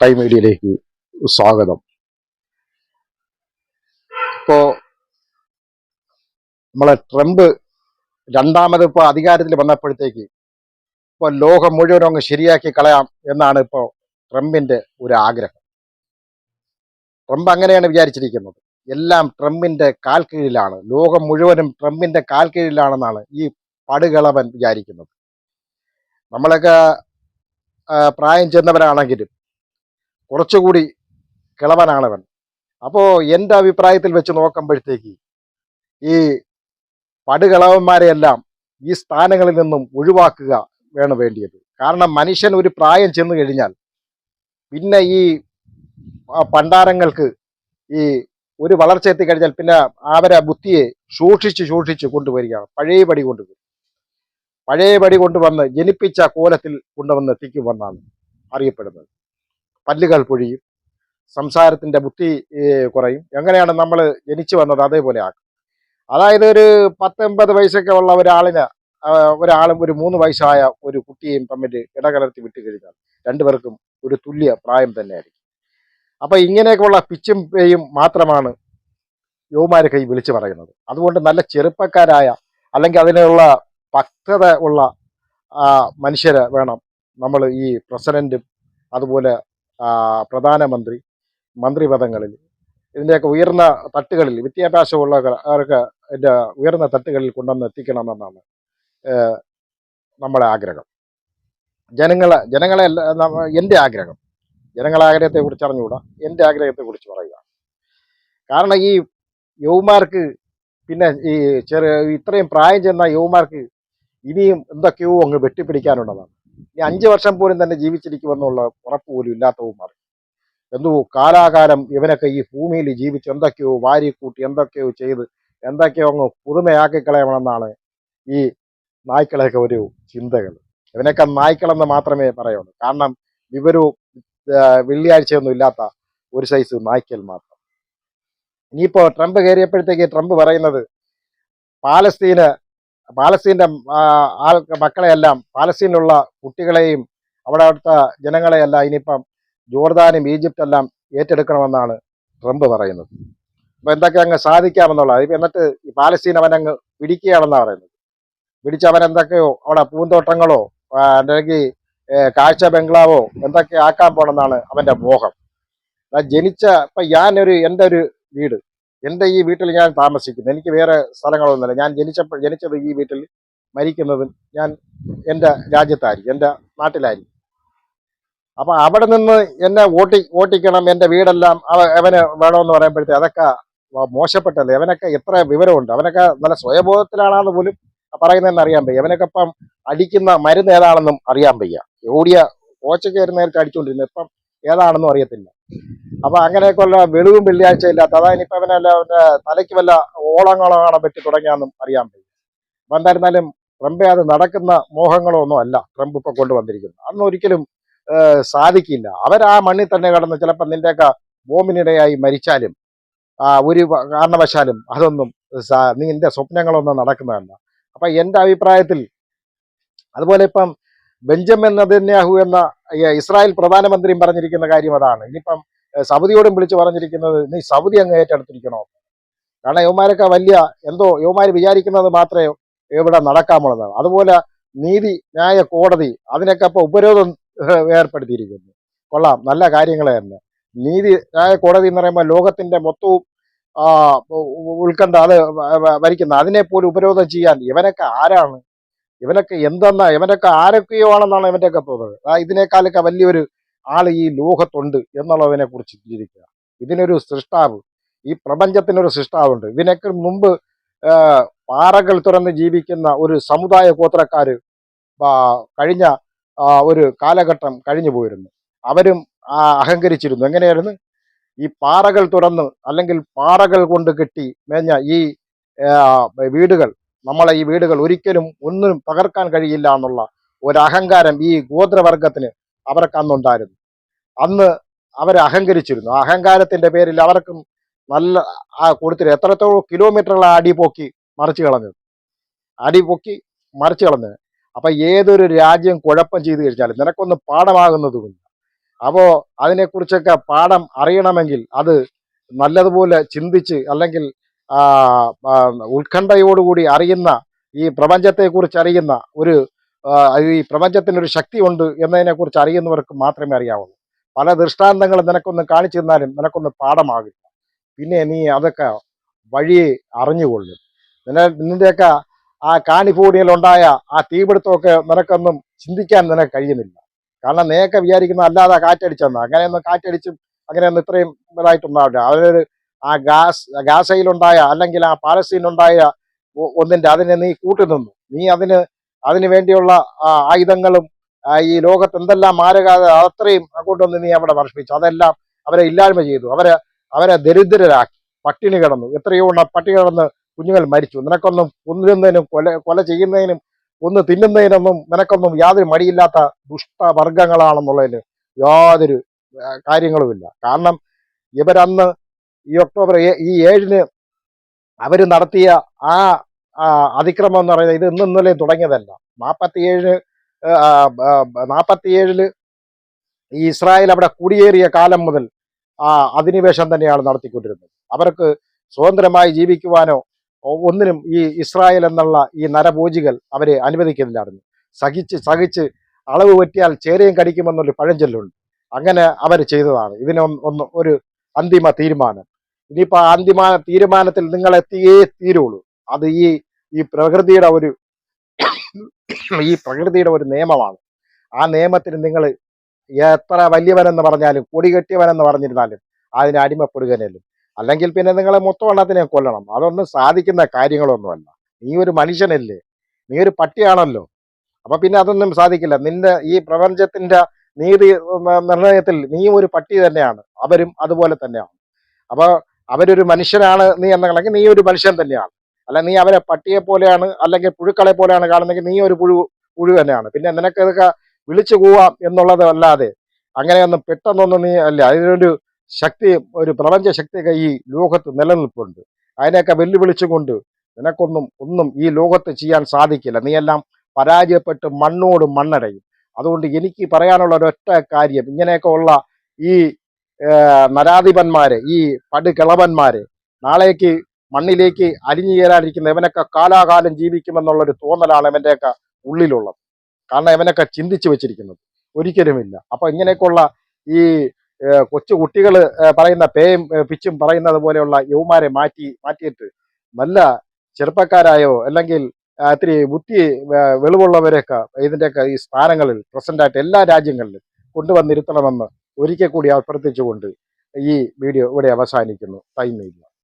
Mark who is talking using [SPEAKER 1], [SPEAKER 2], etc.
[SPEAKER 1] Time മീഡിയയിലേക്ക് സ്വാഗതം. ഇപ്പോ നമ്മളെ ട്രംപ് രണ്ടാമത് ഇപ്പോൾ അധികാരത്തിൽ വന്നപ്പോഴത്തേക്ക് ഇപ്പൊ ലോകം മുഴുവനും അങ്ങ് ശരിയാക്കി കളയാം എന്നാണ് ഇപ്പോ ട്രംപിന്റെ ഒരു ആഗ്രഹം. ട്രംപ് അങ്ങനെയാണ് വിചാരിച്ചിരിക്കുന്നത്. എല്ലാം ട്രംപിന്റെ കാൽ കീഴിലാണ് ലോകം മുഴുവനും ട്രംപിന്റെ കാൽ കീഴിലാണെന്നാണ് ഈ പടുകളവൻ വിചാരിക്കുന്നത്. നമ്മളൊക്കെ പ്രായം ചെന്നവരാണെങ്കിലും കുറച്ചുകൂടി കിളവനാണവൻ. അപ്പോൾ എന്റെ അഭിപ്രായത്തിൽ വെച്ച് നോക്കുമ്പോഴത്തേക്ക് ഈ പടുകിളവന്മാരെയെല്ലാം ഈ സ്ഥാനങ്ങളിൽ നിന്നും ഒഴിവാക്കുക വേണം വേണ്ടിയത്. കാരണം മനുഷ്യൻ ഒരു പ്രായം ചെന്നു കഴിഞ്ഞാൽ പിന്നെ ഈ പണ്ടാരങ്ങൾക്ക് ഈ ഒരു വളർച്ച എത്തിക്കഴിഞ്ഞാൽ പിന്നെ അവരെ ബുദ്ധിയെ സൂക്ഷിച്ച് സൂക്ഷിച്ച് കൊണ്ടുവരികയാണ് പഴയപടി കൊണ്ടുവരും പഴയപടി കൊണ്ടുവന്ന് ജനിപ്പിച്ച കോലത്തിൽ കൊണ്ടുവന്ന് എത്തിക്കുമെന്നാണ് അറിയപ്പെടുന്നത്. പല്ലുകൾ പൊഴിയും. സംസാരത്തിന്റെ ബുദ്ധി കുറയും. എങ്ങനെയാണ് നമ്മൾ ജനിച്ചു വന്നത് അതേപോലെ ആക്കും. അതായത് ഒരു പത്തൊമ്പത് വയസ്സൊക്കെ ഉള്ള ഒരാളിന് ഒരാളും ഒരു മൂന്ന് വയസ്സായ ഒരു കുട്ടിയെയും തമ്മിൽ ഇടകലർത്തി വിട്ടു കഴിഞ്ഞാൽ രണ്ടുപേർക്കും ഒരു തുല്യ പ്രായം തന്നെയായിരിക്കും. അപ്പൊ ഇങ്ങനെയൊക്കെയുള്ള പിച്ചും പേയും മാത്രമാണ് യുവമാരെ കൈ വിളിച്ചു പറയുന്നത്. അതുകൊണ്ട് നല്ല ചെറുപ്പക്കാരായ അല്ലെങ്കിൽ അതിനുള്ള പക്വത ഉള്ള മനുഷ്യരെ വേണം നമ്മൾ ഈ പ്രസിഡന്റും അതുപോലെ പ്രധാനമന്ത്രി മന്ത്രിപദങ്ങളിൽ ഇതിന്റെയൊക്കെ ഉയർന്ന തട്ടുകളിൽ വിദ്യാഭ്യാസമുള്ളവർക്ക് ഇതിന്റെ ഉയർന്ന തട്ടുകളിൽ കൊണ്ടുവന്ന് എത്തിക്കണമെന്നാണ് നമ്മളെ ആഗ്രഹം. ജനങ്ങളെ ജനങ്ങളെ എന്റെ ആഗ്രഹം. ജനങ്ങളെ ആഗ്രഹത്തെക്കുറിച്ച് അറിഞ്ഞുകൂടാ? എന്റെ ആഗ്രഹത്തെ കുറിച്ച് പറയുക. കാരണം ഈ യുവമാർക്ക് പിന്നെ ഈ ചെറിയ ഇത്രയും പ്രായം ചെന്ന യുവമാർക്ക് ഇനിയും എന്തൊക്കെയോ അങ്ങ് വെട്ടിപ്പിടിക്കാനുള്ളതാണ്. ഇനി അഞ്ചു വർഷം പോലും തന്നെ ജീവിച്ചിരിക്കുമെന്നുള്ള ഉറപ്പ് പോലും മാറി. എന്തോ കാലാകാലം ഇവനൊക്കെ ഈ ഭൂമിയിൽ ജീവിച്ച് എന്തൊക്കെയോ വാരിക്കൂട്ടി എന്തൊക്കെയോ ചെയ്ത് എന്തൊക്കെയോ അങ്ങ് പുതുമയാക്കി കളയണമെന്നാണ് ഈ നായ്ക്കളെയൊക്കെ ഒരു ചിന്തകൾ. ഇവനൊക്കെ നായ്ക്കളെന്ന് മാത്രമേ പറയുള്ളൂ. കാരണം ഇവരു വെള്ളിയാഴ്ചയൊന്നും ഇല്ലാത്ത ഒരു സൈസ് നായ്ക്കൽ മാത്രം. ഇനിയിപ്പോ ട്രംപ് കയറിയപ്പോഴത്തേക്ക് ട്രംപ് പറയുന്നത് പാലസ്തീന് പാലസ്തീന്റെ ആ, ആൾ മക്കളെയെല്ലാം പാലസ്തീനിലുള്ള കുട്ടികളെയും അവിടെ അവിടുത്തെ ജനങ്ങളെയെല്ലാം ഇനിയിപ്പം ജോർദാനും ഈജിപ്റ്റ് എല്ലാം ഏറ്റെടുക്കണമെന്നാണ് ട്രംപ് പറയുന്നത്. അപ്പോൾ എന്തൊക്കെ അങ്ങ് സാധിക്കാമെന്നുള്ളത് ഇപ്പൊ എന്നിട്ട് ഈ പാലസ്തീൻ അവൻ അങ്ങ് പിടിക്കുകയാണെന്നാണ് പറയുന്നത്. പിടിച്ച് അവൻ എന്തൊക്കെയോ അവിടെ പൂന്തോട്ടങ്ങളോ അല്ലെങ്കിൽ കാഴ്ച ബംഗ്ലാവോ എന്തൊക്കെ ആക്കാൻ പോകണമെന്നാണ് അവന്റെ മോഹം. ജനിച്ച ഇപ്പം ഞാനൊരു എന്റെ ഒരു വീട്. എന്റെ ഈ വീട്ടിൽ ഞാൻ താമസിക്കുന്നു. എനിക്ക് വേറെ സ്ഥലങ്ങളൊന്നുമില്ല. ഞാൻ ജനിച്ചപ്പോൾ ജനിച്ചത് ഈ വീട്ടിൽ മരിക്കുന്നതും ഞാൻ എന്റെ രാജ്യത്തായിരിക്കും എന്റെ നാട്ടിലായിരിക്കും അപ്പം അവിടെ നിന്ന് എന്നെ ഓട്ടി ഓട്ടിക്കണം എന്റെ വീടെല്ലാം അവ അവന് വേണമെന്ന് പറയുമ്പോഴത്തേ അതൊക്കെ മോശപ്പെട്ടല്ലേ? അവനൊക്കെ എത്ര വിവരമുണ്ട്? അവനൊക്കെ നല്ല സ്വയബോധത്തിലാണെന്ന് പോലും പറയുന്നതെന്ന് അറിയാൻ വയ്യ. അവനൊക്കെ ഇപ്പം അടിക്കുന്ന മരുന്ന് ഏതാണെന്നും അറിയാൻ വയ്യ. ഓടിയ കോച്ചൊക്കെ ഒരു നേരത്തെ അടിച്ചുകൊണ്ടിരുന്നു ഇപ്പം ഏതാണെന്നും അറിയത്തില്ല. അപ്പൊ അങ്ങനെയൊക്കെയുള്ള വെളിവും വെള്ളിയാഴ്ച ഇല്ലാത്ത അതായത് ഇപ്പൊ അവന്റെ തലയ്ക്ക് വല്ല ഓളങ്ങളാണ് പറ്റി തുടങ്ങിയാന്നും അറിയാൻ പറ്റും അപ്പൊ എന്തായിരുന്നാലും ട്രംപെ അത് നടക്കുന്ന മോഹങ്ങളോ ഒന്നും അല്ല ട്രംപ് ഇപ്പൊ കൊണ്ടുവന്നിരിക്കുന്നത്. അന്ന് ഒരിക്കലും സാധിക്കില്ല. അവർ ആ മണ്ണിൽ തന്നെ കടന്ന് ചിലപ്പോൾ നിന്റെയൊക്കെ ബോംബിനിടയായി മരിച്ചാലും ഒരു കാരണവശാലും അതൊന്നും നിന്റെ സ്വപ്നങ്ങളൊന്നും നടക്കുന്നതല്ല. അപ്പൊ എന്റെ അഭിപ്രായത്തിൽ അതുപോലെ ഇപ്പം ബെഞ്ചമിൻ നദന്യാഹു എന്ന ഇസ്രായേൽ പ്രധാനമന്ത്രിയും പറഞ്ഞിരിക്കുന്ന കാര്യം അതാണ്. ഇനിയിപ്പം സൗദിയോടും വിളിച്ചു പറഞ്ഞിരിക്കുന്നത് നീ സൗദി അങ്ങ് ഏറ്റെടുത്തിരിക്കണോ? കാരണം യുവമാരൊക്കെ വലിയ എന്തോ യുവമാര് വിചാരിക്കുന്നത് മാത്രമേ ഇവിടെ നടക്കാമുള്ളതാണ് അതുപോലെ നീതി ന്യായ കോടതി അതിനൊക്കെ ഇപ്പൊ ഉപരോധം ഏർപ്പെടുത്തിയിരിക്കുന്നു. കൊള്ളാം നല്ല കാര്യങ്ങൾ തന്നെ. നീതി ന്യായ കോടതി എന്ന് പറയുമ്പോൾ ലോകത്തിന്റെ മൊത്തവും ആ, ഉ- ഉ- ഉത്കണ്ഠ അത് ഭരിക്കുന്ന അതിനെ പോലും ഉപരോധം ചെയ്യാൻ ഇവനൊക്കെ ആരാണ്? ഇവനൊക്കെ എന്തെന്നാ? ഇവനൊക്കെ ആരൊക്കെയോ ആണെന്നാണ് ഇവന്റെയൊക്കെ തോന്നുന്നത്. ആ ഇതിനേക്കാളൊക്കെ വലിയൊരു ആൾ ഈ ലോകത്തുണ്ട് എന്നുള്ളതിനെ കുറിച്ച് ചിന്തിക്കുക. ഇതിനൊരു സൃഷ്ടാവ് ഈ പ്രപഞ്ചത്തിനൊരു സൃഷ്ടാവുണ്ട്. ഇതിനൊക്കെ മുമ്പ് പാറകൾ തുറന്ന് ജീവിക്കുന്ന ഒരു സമുദായ ഗോത്രക്കാർ കഴിഞ്ഞ ഒരു കാലഘട്ടം കഴിഞ്ഞു പോയിരുന്നു. അവരും അഹങ്കരിച്ചിരുന്നു. എങ്ങനെയായിരുന്നു? ഈ പാറകൾ തുറന്ന് അല്ലെങ്കിൽ പാറകൾ കൊണ്ട് കെട്ടി മേഞ്ഞ ഈ വീടുകൾ നമ്മളെ ഈ വീടുകൾ ഒരിക്കലും ഒന്നും തകർക്കാൻ കഴിയില്ല എന്നുള്ള ഒരു അഹങ്കാരം ഈ ഗോത്രവർഗത്തിന് അവർക്ക് അന്നുണ്ടായിരുന്നു. അന്ന് അവർ അഹങ്കരിച്ചിരുന്നു. അഹങ്കാരത്തിന്റെ പേരിൽ അവർക്കും നല്ല ആ കൊടുത്തിട്ട് എത്രത്തോളം കിലോമീറ്ററുള്ള അടി പൊക്കി മറിച്ചു കളഞ്ഞത്. അടി പൊക്കി മറിച്ചു കളഞ്ഞത്. അപ്പൊ ഏതൊരു രാജ്യം കുഴപ്പം ചെയ്തു കഴിഞ്ഞാലും നിനക്കൊന്ന് പാഠമാകുന്നതുമില്ല. അപ്പോൾ അതിനെക്കുറിച്ചൊക്കെ പാഠം അറിയണമെങ്കിൽ അത് നല്ലതുപോലെ ചിന്തിച്ച് അല്ലെങ്കിൽ ഉത്കണ്ഠയോടുകൂടി അറിയുന്ന ഈ പ്രപഞ്ചത്തെക്കുറിച്ച് അറിയുന്ന ഒരു ഈ പ്രപഞ്ചത്തിനൊരു ശക്തിയുണ്ട് എന്നതിനെക്കുറിച്ച് അറിയുന്നവർക്ക് മാത്രമേ അറിയാവുള്ളൂ. പല ദൃഷ്ടാന്തങ്ങളും നിനക്കൊന്ന് കാണിച്ചു തന്നാലും നിനക്കൊന്ന് പാഠമാകില്ല. പിന്നെ നീ അതൊക്കെ വഴിയെ അറിഞ്ഞുകൊള്ളും. നിന്നെ നിന്റെയൊക്കെ ആ കാണിഭൂണിയിലുണ്ടായ ആ തീപിടുത്തമൊക്കെ നിനക്കൊന്നും ചിന്തിക്കാൻ നിനക്ക് കഴിയുന്നില്ല. കാരണം നീയൊക്കെ വിചാരിക്കുന്ന അല്ലാതെ കാറ്റടിച്ചെന്ന്. അങ്ങനെയൊന്നും കാറ്റടിച്ചും അങ്ങനെയൊന്നും ഇത്രയും ഇതായിട്ടുണ്ടാവില്ല അവരൊരു ആ ഗാസ് ഗാസയിലുണ്ടായ അല്ലെങ്കിൽ ആ പാലസ്തീനുണ്ടായ ഒന്നിന്റെ അതിനെ നീ കൂട്ടി നിന്നു നീ അതിന് അതിനു വേണ്ടിയുള്ള ആ, ആയുധങ്ങളും ഈ ലോകത്ത് എന്തെല്ലാം മാരക അത്രയും അങ്ങോട്ടൊന്ന് നീ അവിടെ വർഷിപ്പിച്ചു. അതെല്ലാം അവരെ ഇല്ലായ്മ ചെയ്തു. അവരെ അവരെ ദരിദ്രരാക്കി. പട്ടിണി കിടന്നു. എത്രയോ എണ്ണം പട്ടിണി കിടന്ന് കുഞ്ഞുങ്ങൾ മരിച്ചു. നിനക്കൊന്നും കൊന്നിരുന്നതിനും കൊല കൊല ചെയ്യുന്നതിനും ഒന്ന് തിന്നുന്നതിനൊന്നും നിനക്കൊന്നും യാതൊരു മടിയില്ലാത്ത ദുഷ്ടവർഗങ്ങളാണെന്നുള്ളതിന് യാതൊരു കാര്യങ്ങളുമില്ല. കാരണം ഇവരന്ന് ഈ ഒക്ടോബർ ഈ ഏഴിന് അവർ നടത്തിയ ആ, അതിക്രമം എന്ന് പറയുന്നത് ഇത് ഇന്ന് ഇന്നലെ തുടങ്ങിയതല്ല. നാൽപ്പത്തിയേഴ് നാൽപ്പത്തിയേഴിൽ ഈ ഇസ്രായേൽ അവിടെ കുടിയേറിയ കാലം മുതൽ ആ അധിനിവേശം തന്നെയാണ് നടത്തിക്കൊണ്ടിരുന്നത്. അവർക്ക് സ്വതന്ത്രമായി ജീവിക്കുവാനോ ഒന്നിനും ഈ ഇസ്രായേൽ എന്നുള്ള ഈ നരഭോജികൾ അവരെ അനുവദിക്കുന്നില്ലായിരുന്നു. സഹിച്ച് സഹിച്ച് അളവ് പറ്റിയാൽ ചേരയും കടിക്കുമെന്നൊരു പഴഞ്ചൊല്ലുണ്ട്. അങ്ങനെ അവർ ചെയ്തതാണ്. ഇതിന് ഒന്ന് ഒരു അന്തിമ തീരുമാനം. ഇനിയിപ്പോൾ അന്തിമ തീരുമാനത്തിൽ നിങ്ങൾ എത്തിയേ തീരുള്ളൂ. അത് ഈ ഈ പ്രകൃതിയുടെ ഒരു ഈ പ്രകൃതിയുടെ ഒരു നിയമമാണ്. ആ നിയമത്തിന് നിങ്ങൾ എത്ര വലിയവനെന്ന് പറഞ്ഞാലും കൊടി കെട്ടിയവനെന്ന് പറഞ്ഞിരുന്നാലും അതിന് അടിമപ്പെടുകയല്ലോ അല്ലെങ്കിൽ പിന്നെ നിങ്ങൾ മൊത്തവെള്ളത്തിനെ കൊല്ലണം. അതൊന്നും സാധിക്കുന്ന കാര്യങ്ങളൊന്നുമല്ല. നീ ഒരു മനുഷ്യനല്ലേ. നീ ഒരു പട്ടിയാണല്ലോ. അപ്പൊ പിന്നെ അതൊന്നും സാധിക്കില്ല. നിന്റെ ഈ പ്രപഞ്ചത്തിന്റെ നീതി നിർണയത്തിൽ നീ ഒരു പട്ടി തന്നെയാണ്. അവരും അതുപോലെ തന്നെയാണ്. അപ്പൊ അവരൊരു മനുഷ്യനാണ് നീ എന്നുള്ളെങ്കിൽ നീ ഒരു മനുഷ്യൻ തന്നെയാണ്. അല്ല നീ അവരെ പട്ടിയെ പോലെയാണ് അല്ലെങ്കിൽ പുഴുക്കളെ പോലെയാണ് കാണുന്നെങ്കിൽ നീ ഒരു പുഴു പുഴു തന്നെയാണ്. പിന്നെ നിനക്ക് ഇതൊക്കെ വിളിച്ചു പോവാം എന്നുള്ളത് അല്ലാതെ അങ്ങനെയൊന്നും പെട്ടെന്നൊന്നും നീ അല്ല അതിനൊരു ശക്തി ഒരു പ്രപഞ്ച ശക്തിയൊക്കെ ഈ ലോകത്ത് നിലനിൽപ്പുണ്ട്. അതിനെയൊക്കെ വെല്ലുവിളിച്ചുകൊണ്ട് നിനക്കൊന്നും ഒന്നും ഈ ലോകത്ത് ചെയ്യാൻ സാധിക്കില്ല. നീയെല്ലാം പരാജയപ്പെട്ട് മണ്ണോട് മണ്ണടയും. അതുകൊണ്ട് എനിക്ക് പറയാനുള്ള ഒരൊറ്റ കാര്യം ഇങ്ങനെയൊക്കെ ഉള്ള ഈ നരാധിപന്മാരെ ഈ പടുകിളവന്മാരെ നാളേക്ക് മണ്ണിലേക്ക് അലിഞ്ഞു ചേരാതിരിക്കുന്ന ഇവനൊക്കെ കാലാകാലം ജീവിക്കുമെന്നുള്ളൊരു തോന്നലാണ് ഇവന്റെയൊക്കെ ഉള്ളിലുള്ളത്. കാരണം ഇവനൊക്കെ ചിന്തിച്ചു വെച്ചിരിക്കുന്നത്. ഒരിക്കലുമില്ല. അപ്പൊ ഇങ്ങനെയൊക്കെയുള്ള ഈ കൊച്ചു കുട്ടികൾ പറയുന്ന പേയും പിച്ചും പറയുന്നത് പോലെയുള്ള യുവമാരെ മാറ്റി മാറ്റിയിട്ട് നല്ല ചെറുപ്പക്കാരായോ അല്ലെങ്കിൽ ഇത്തിരി ബുദ്ധി വെളിവുള്ളവരെയൊക്കെ ഇതിന്റെയൊക്കെ ഈ സ്ഥാനങ്ങളിൽ പ്രസന്റായിട്ട് എല്ലാ രാജ്യങ്ങളിലും കൊണ്ടുവന്നിരുത്തണമെന്ന് ഒരിക്കൽ കൂടി അഭ്യർത്ഥിച്ചുകൊണ്ട് ഈ വീഡിയോ ഇവിടെ അവസാനിക്കുന്നു. ടൈം ഇല്ല.